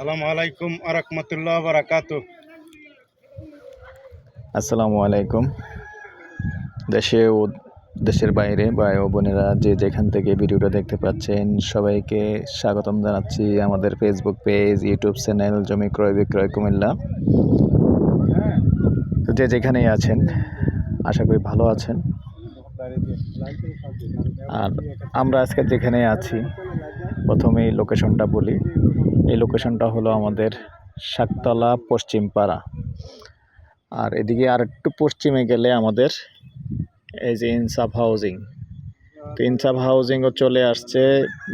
সালাম আলাইকুম আরহামতুল্লাহ বারাকাতু আসসালামু আলাইকুম। দেশে ও দেশের বাইরে ভাই ও বোনেরা যে যেখান থেকে ভিডিওটা দেখতে পাচ্ছেন, সবাইকে স্বাগতম জানাচ্ছি আমাদের ফেসবুক পেজ ইউটিউব চ্যানেল জমি ক্রয় বিক্রয় কুমিল্লা। যে যেখানেই আছেন, আশা করি ভালো আছেন। আর আমরা আজকে যেখানে আছি, প্রথমেই লোকেশনটা বলি। এই লোকেশনটা হলো আমাদের শাকতলা পশ্চিমপাড়া। আর এদিকে আর একটু পশ্চিমে গেলে আমাদের এই যে ইনসাফ হাউজিং। তো ইনসাফ হাউজিংও চলে আসছে।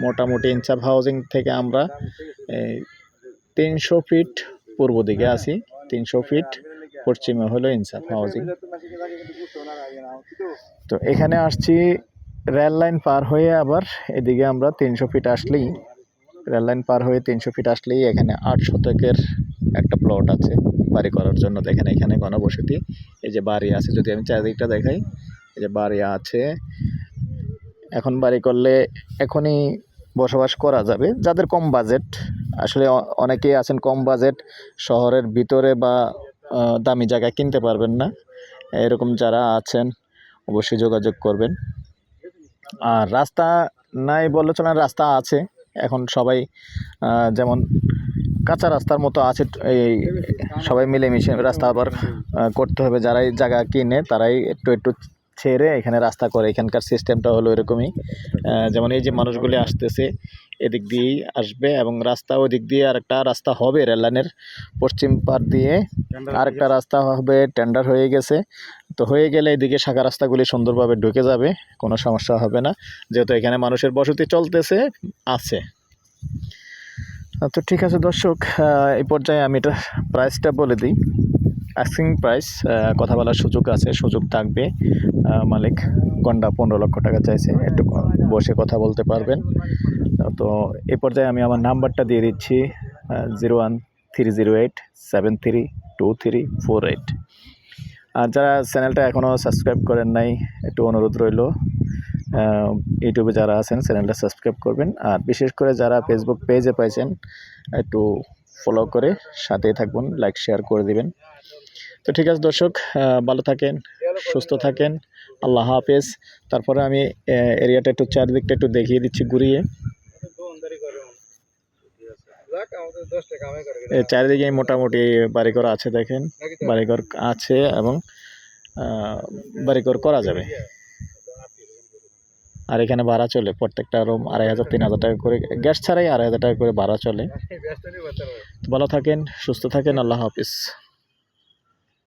মোটামুটি ইনসাফ হাউজিং থেকে আমরা এই তিনশো ফিট পূর্ব দিকে আছি। তিনশো ফিট পশ্চিমে হলো ইনসাফ হাউজিং তো? এখানে আসছি রেল লাইন পার হয়ে আবার এদিকে আমরা তিনশো ফিট আসলেই রেল লাইন পার হয়ে তিনশো ফিট আসলেই এখানে আট শতকের একটা প্লট আছে বাড়ি করার জন্য। দেখেন এখানে ঘনবসতি এই যে বাড়ি আছে যদি আমি চারিদিকটা দেখাই এই যে বাড়ি আছে এখন বাড়ি করলে এখনই বসবাস করা যাবে। যাদের কম বাজেট আসলে অনেকেই আছেন কম বাজেট শহরের ভিতরে বা দামি জায়গা কিনতে পারবেন না। এরকম যারা আছেন, অবশ্যই যোগাযোগ করবেন। আর রাস্তা নাই বললে চলে রাস্তা আছে। এখন সবাই যেমন কাঁচা রাস্তার মতো আছে, এই সবাই মিলেমিশে রাস্তা আবার করতে হবে। যারাই জায়গা কিনে, তারাই একটু একটু ছেড়ে এখানে রাস্তা করে। এখানকার সিস্টেমটা হলো এরকমই। যেমন এই যে মানুষগুলি আসতেছে এদিক দিয়েই আসবে এবং রাস্তা ওই দিক দিয়ে আরেকটা রাস্তা হবে রেললাইনের পশ্চিম পার দিয়ে। আরেকটা রাস্তা হবে টেন্ডার হয়ে গেছে। তো হয়ে গেলে এদিকে শাখা রাস্তাগুলি সুন্দরভাবে ঢুকে যাবে কোনো সমস্যা হবে না। যেহেতু এখানে মানুষের বসতি চলতেছে আছে। তো ঠিক আছে দর্শক এই পর্যায়ে আমি এটা প্রাইসটা বলে দিই। আস্কিং প্রাইস কথা বলার সুযোগ আছে, সুযোগ থাকবে। মালিক গন্ডা পনেরো লক্ষ টাকা চাইছে, একটু বসে কথা বলতে পারবেন। তো এই পর্যায়ে আমি আমার নাম্বারটা দিয়ে দিচ্ছি zero one three zero eight seven three two three four eight. আর যারা চ্যানেলটা এখনও সাবস্ক্রাইব করেন নাই, একটু অনুরোধ রইল ইউটিউবে যারা আছেন চ্যানেলটা সাবস্ক্রাইব করবেন। আর বিশেষ করে যারা ফেসবুক পেজে পাইছেন, একটু ফলো করে সাথেই থাকবেন লাইক শেয়ার করে দিবেন। তো ঠিক আছে, দর্শক ভালো থাকেন, সুস্থ থাকেন, আল্লাহ হাফেজ। তারপরে আমি এরিয়াটা একটু চারিদিকটা একটু দেখিয়ে দিচ্ছি, ঘুরিয়ে। চারিদিকে মোটামুটি বাড়িঘর আছে, দেখেন। বাড়িঘর আছে এবং বাড়িঘর করা যাবে। আর এখানে ভাড়া চলে, প্রত্যেকটা রুম আড়াই হাজার, তিন হাজার টাকা করে। গ্যাস ছাড়াই আড়াই হাজার টাকা করে ভাড়া চলে। ভালো থাকেন, সুস্থ থাকেন, আল্লাহ হাফিজ।